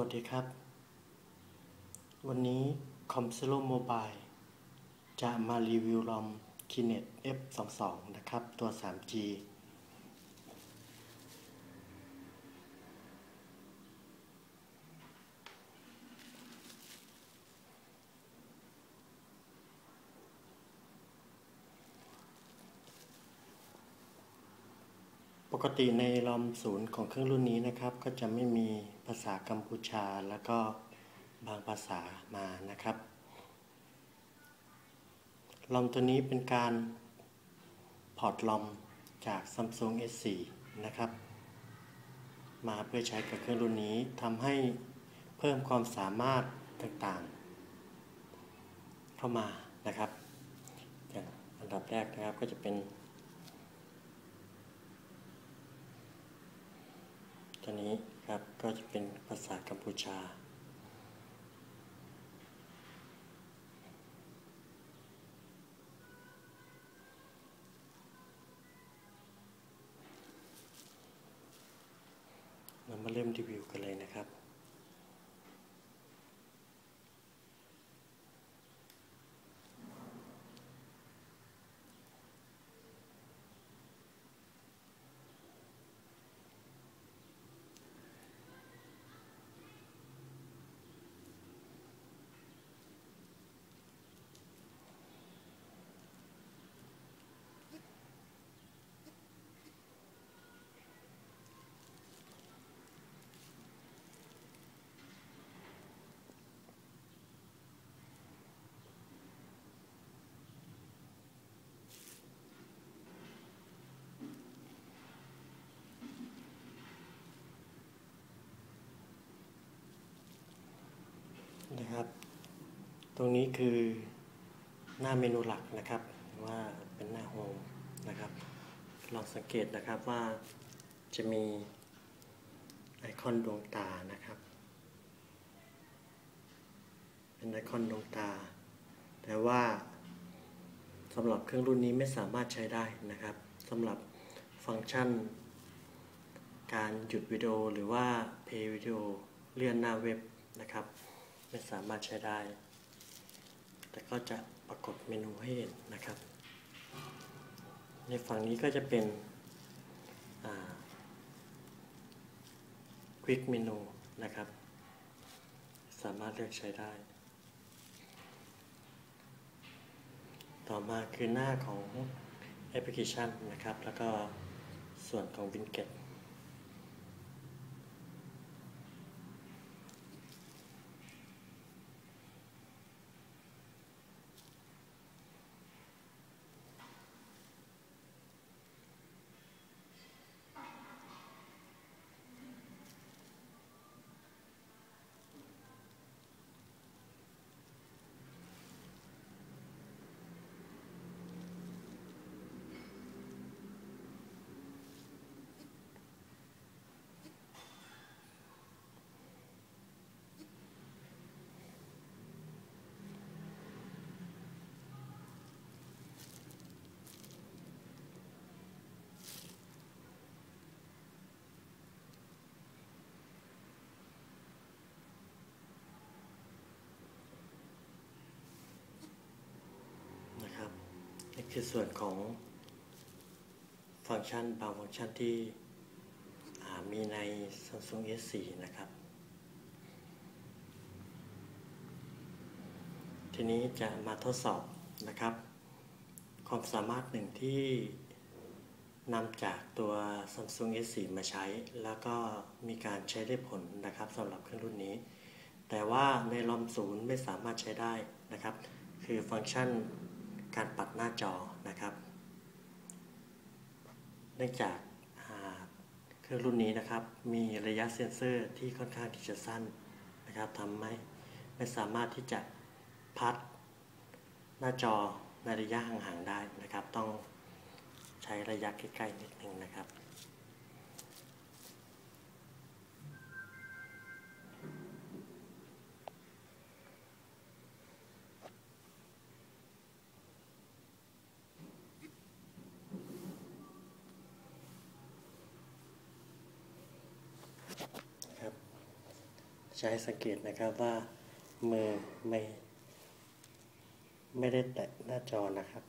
วัสดีครับ วันนี้คอมเซโลโมบายจะมารีวิวลอม Kinet F22 นะครับ ตัว 3G กติในลอมศูนย์ของเครื่องรุ่นนี้นะครับ ก็จะไม่มีภาษากัมพูชาแล้วก็บางภาษามานะครับลอมตัวนี้เป็นการพอร์ตลอมจาก Samsung S4 นะครับ มาเพื่อใช้กับเครื่องรุ่นนี้ทำให้เพิ่มความสามารถต่างๆ เข้ามานะครับ อย่างอันดับแรกนะครับก็จะเป็น ตัวนี้ครับก็จะเป็นภาษากัมพูชา เรามาเริ่มรีวิวกันเลยนะครับ นะครับ ตรงนี้คือหน้าเมนูหลักนะครับ ว่าเป็นหน้าโฮมนะครับ ลองสังเกตนะครับว่าจะมีไอคอนดวงตานะครับ เป็นไอคอนดวงตา แต่ว่าสำหรับเครื่องรุ่นนี้ไม่สามารถใช้ได้นะครับสำหรับฟังก์ชัน การหยุดวิดีโอหรือว่าเพย์วิดีโอเลื่อนหน้าเว็บนะครับ ไม่สามารถใช้ได้ แต่ก็จะปรากฏเมนูให้เห็นนะครับ ในฝั่งนี้ก็จะเป็นควิกเมนูนะครับ สามารถเลือกใช้ได้ ต่อมาคือหน้าของแอปพลิเคชันนะครับ แล้วก็ส่วนของวินเกตนะครับนี่ คือส่วนของฟังก์ชันบางฟังก์ชันที่มีใน Samsung S4 นะครับ ทีนี้จะมาทดสอบนะครับ ความสามารถหนึ่งที่นำจากตัว Samsung S4 มาใช้ แล้วก็มีการใช้ได้ผลนะครับสำหรับเครื่องรุ่นนี้ แต่ว่าในลอมศูนย์ไม่สามารถใช้ได้นะครับ คือฟังก์ชัน การปัดหน้าจอนะครับ เนื่องจากเครื่องรุ่นนี้นะครับ มีระยะเซ็นเซอร์ที่ค่อนข้างที่จะสั้นนะครับทำให้ไม่สามารถที่จะพัดหน้าจอในระยะห่างๆได้นะครับ ต้องใช้ระยะใกล้ๆนิดนึงนะครับะให้สังเกตนะครับว่ามือไม่ไม่ได้แตะหน้าจอนะครับ